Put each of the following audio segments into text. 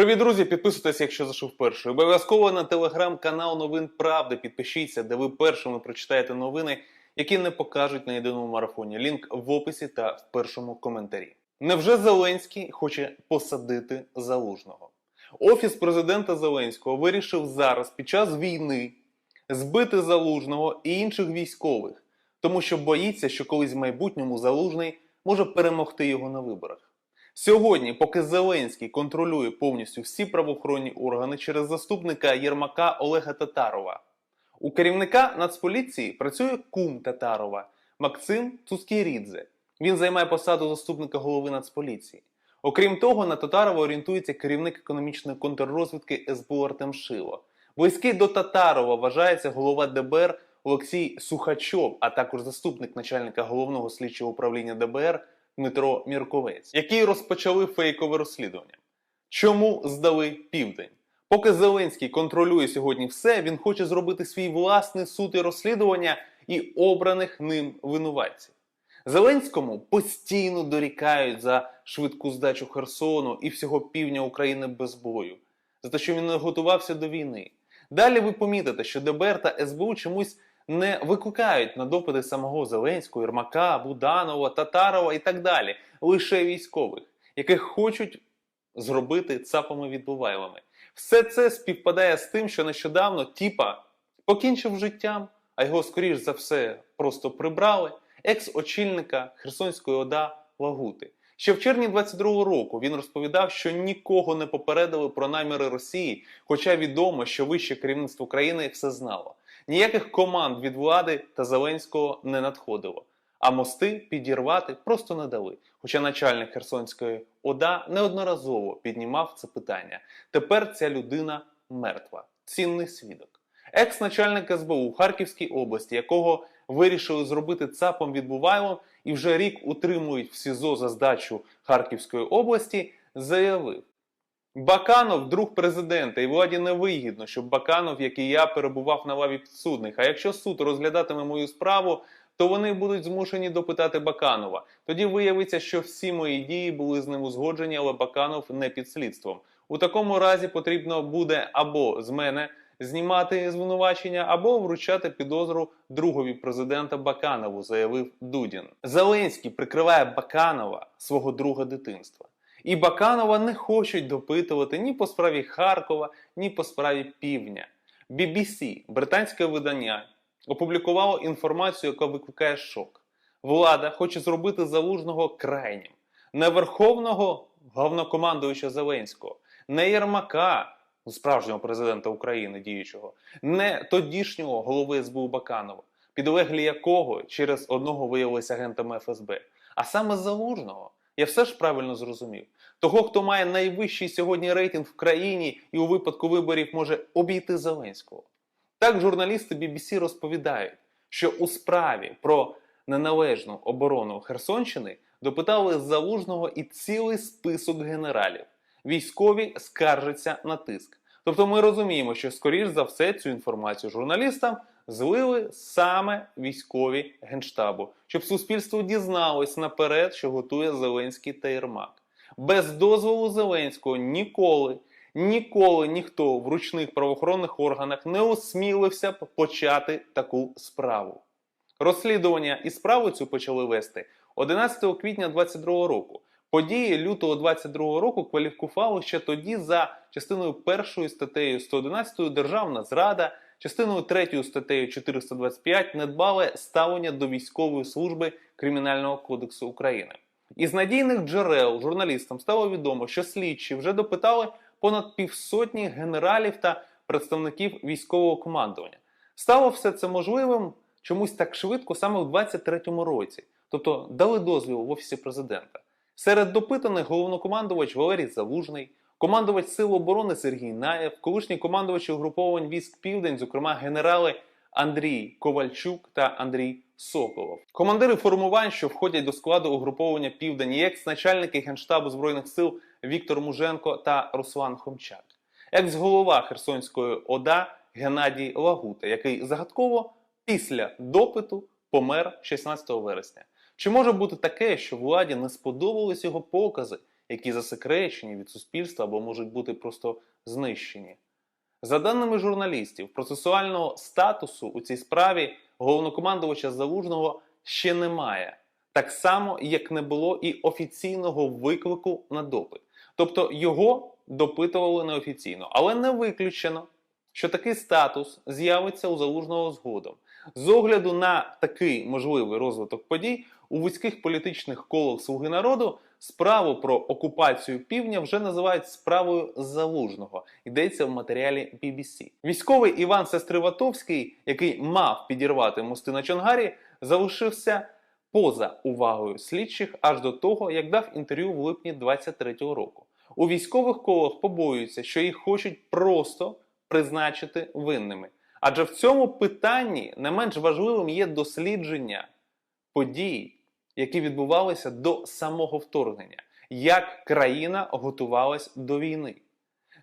Привіт, друзі! Підписуйтесь, якщо зайшов перший. Обов'язково на телеграм-канал Новин Правди підпишіться, де ви першими прочитаєте новини, які не покажуть на єдиному марафоні. Лінк в описі та в першому коментарі. Невже Зеленський хоче посадити залужного? Офіс президента Зеленського вирішив зараз під час війни збити залужного і інших військових, тому що боїться, що колись в майбутньому залужний може перемогти його на виборах. Сьогодні, поки Зеленський контролює повністю всі правоохоронні органи через заступника Єрмака Олега Татарова, у керівника Нацполіції працює кум Татарова Максим Цускірідзе. Він займає посаду заступника голови Нацполіції. Окрім того, на Татарова орієнтується керівник економічної контррозвідки СБУ Артем Шило. Близький до Татарова вважається голова ДБР Олексій Сухачов, а також заступник начальника головного слідчого управління ДБР Дмитро Мірковець, які розпочали фейкове розслідування. Чому здали південь? Поки Зеленський контролює сьогодні все, він хоче зробити свій власний суд і розслідування і обраних ним винуватців. Зеленському постійно дорікають за швидку здачу Херсону і всього півдня України без бою, за те, що він не готувався до війни. Далі ви помітите, що ДБР та СБУ чомусь не викликають на допити самого Зеленського, Єрмака, Буданова, Татарова і так далі, лише військових, яких хочуть зробити цапами відбувайлими. Все це співпадає з тим, що нещодавно Тіпа покінчив життям, а його, скоріш за все, просто прибрали екс-очільника Херсонської ОДА Лагути. Ще в червні 22-го року він розповідав, що нікого не попередили про наміри Росії, хоча відомо, що вище керівництво країни все знало. Ніяких команд від влади та Зеленського не надходило. А мости підірвати просто не дали. Хоча начальник Херсонської ОДА неодноразово піднімав це питання. Тепер ця людина мертва, цінний свідок. Екс-начальник СБУ у Харківській області, якого вирішили зробити ЦАПом відбувайлом і вже рік утримують в СІЗО за здачу Харківської області, заявив: Баканов друг президента, і владі не вигідно, щоб Баканов, як і я, перебував на лаві підсудних. А якщо суд розглядатиме мою справу, то вони будуть змушені допитати Баканова. Тоді виявиться, що всі мої дії були з ним узгоджені, але Баканов не під слідством. У такому разі потрібно буде або з мене знімати звинувачення, або вручати підозру другові президента Баканову, заявив Дудін. Зеленський прикриває Баканова свого друга дитинства. І Баканова не хочуть допитувати ні по справі Харкова, ні по справі Півдня. BBC, британське видання, опублікувало інформацію, яка викликає шок. Влада хоче зробити залужного крайнім. Не верховного головнокомандуюча Зеленського, не Єрмака, справжнього президента України діючого, не тодішнього голови СБУ Баканова, підлеглі якого через одного виявилися агентами ФСБ, а саме залужного. Я все ж правильно зрозумів. Того, хто має найвищий сьогодні рейтинг в країні і у випадку виборів може обійти Зеленського. Так журналісти BBC розповідають, що у справі про неналежну оборону Херсонщини допитали залужного і цілий список генералів. Військові скаржаться на тиск. Тобто ми розуміємо, що скоріш за все цю інформацію журналістам злили саме військові генштабу, щоб суспільство дізналось наперед, що готує Зеленський та Єрмак. Без дозволу Зеленського ніколи, ніколи ніхто в ручних правоохоронних органах не осмілився б почати таку справу. Розслідування і справу цю почали вести 11 квітня 2022 року. Події лютого 22 року кваліфікували ще тоді за частиною 1 статтею 111 Державна зрада, частиною 3 статтею 425 недбале ставлення до військової служби Кримінального кодексу України. Із надійних джерел журналістам стало відомо, що слідчі вже допитали понад півсотні генералів та представників військового командування. Стало все це можливим чомусь так швидко саме в 23-му році, тобто дали дозвіл в офісі президента. Серед допитаних головнокомандувач Валерій Залужний, командувач Сил оборони Сергій Наєв, колишній командувач угруповань військ Південь, зокрема генерали Андрій Ковальчук та Андрій Соколов. Командири формувань, що входять до складу угруповання Південь, є екс-начальники Генштабу Збройних сил Віктор Муженко та Руслан Хомчак, екс-голова Херсонської ОДА Геннадій Лагута, який загадково після допиту помер 16 вересня. Чи може бути таке, що владі не сподобались його покази, які засекречені від суспільства або можуть бути просто знищені. За даними журналістів, процесуального статусу у цій справі головнокомандувача Залужного ще немає, так само як не було і офіційного виклику на допит. Тобто його допитували неофіційно, але не виключено, що такий статус з'явиться у залужного згодом. З огляду на такий можливий розвиток подій у вузьких політичних колах Слуги народу справу про окупацію півдня вже називають справою залужного. Йдеться в матеріалі BBC. Військовий Іван Сестриватовський, який мав підірвати мости на Чонгарі, залишився поза увагою слідчих аж до того, як дав інтерв'ю в липні 23-го року. У військових колах побоюються, що їх хочуть просто призначити винними. Адже в цьому питанні не менш важливим є дослідження подій, які відбувалися до самого вторгнення, як країна готувалась до війни.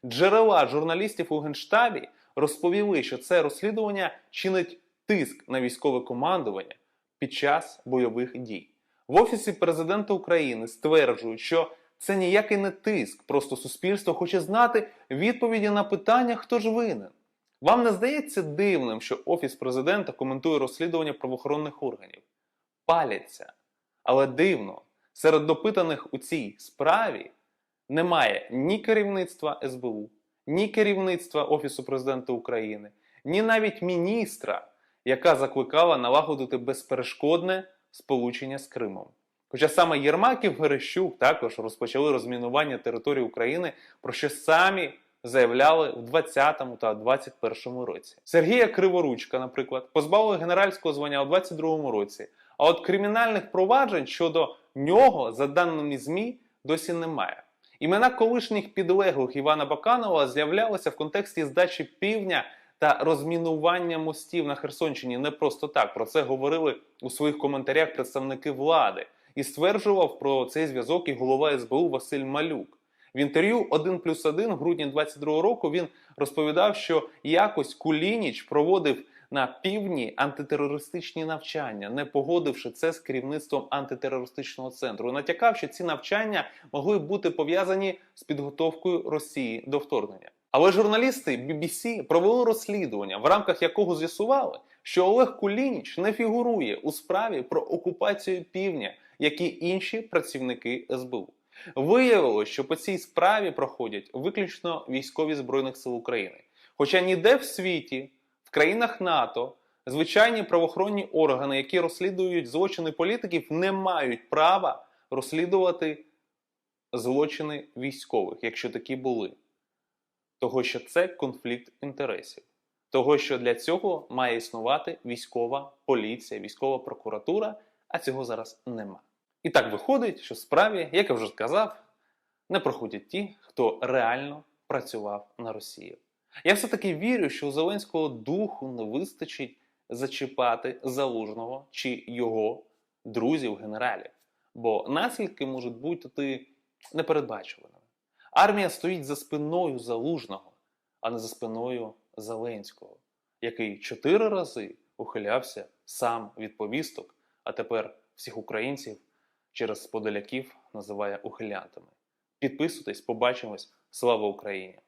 Джерела журналістів у Генштабі розповіли, що це розслідування чинить тиск на військове командування під час бойових дій. В Офісі президента України стверджують, що це ніякий не тиск, просто суспільство хоче знати відповіді на питання, хто ж винен. Вам не здається дивним, що Офіс президента коментує розслідування правоохоронних органів? Паляться. Але дивно, серед допитаних у цій справі немає ні керівництва СБУ, ні керівництва Офісу президента України, ні навіть міністра, яка закликала налагодити безперешкодне сполучення з Кримом. Хоча саме Єрмак і Верещук також розпочали розмінування території України, про що самі заявляли в 20-му та 21-му році. Сергія Криворучка, наприклад, позбавили генеральського звання у 22-му році. А от кримінальних проваджень щодо нього, за даними ЗМІ, досі немає. Імена колишніх підлеглих Івана Баканова з'являлися в контексті здачі півдня та розмінування мостів на Херсонщині не просто так. Про це говорили у своїх коментарях представники влади. І стверджував про цей зв'язок і голова СБУ Василь Малюк. В інтерв'ю 1 плюс 1 в грудні 22 року він розповідав, що якось Кулініч проводив на півдні антитерористичні навчання, не погодивши це з керівництвом антитерористичного центру. Натякав, що ці навчання могли бути пов'язані з підготовкою Росії до вторгнення. Але журналісти BBC провели розслідування, в рамках якого з'ясували, що Олег Кулініч не фігурує у справі про окупацію півдня, як і інші працівники СБУ. Виявилось, що по цій справі проходять виключно військові збройних сил України. Хоча ніде в світі, в країнах НАТО, звичайні правоохоронні органи, які розслідують злочини політиків, не мають права розслідувати злочини військових, якщо такі були. Того, що це конфлікт інтересів. Того, що для цього має існувати військова поліція, військова прокуратура, а цього зараз нема. І так виходить, що справі, як я вже сказав, не проходять ті, хто реально працював на Росію. Я все-таки вірю, що у Зеленського духу не вистачить зачіпати залужного чи його друзів-генералів, бо наслідки можуть бути непередбачуваними. Армія стоїть за спиною залужного, а не за спиною Зеленського, який чотири рази ухилявся сам від повісток, а тепер всіх українців через подоляків називає ухилянтами. Підписуйтесь, побачимось. Слава Україні!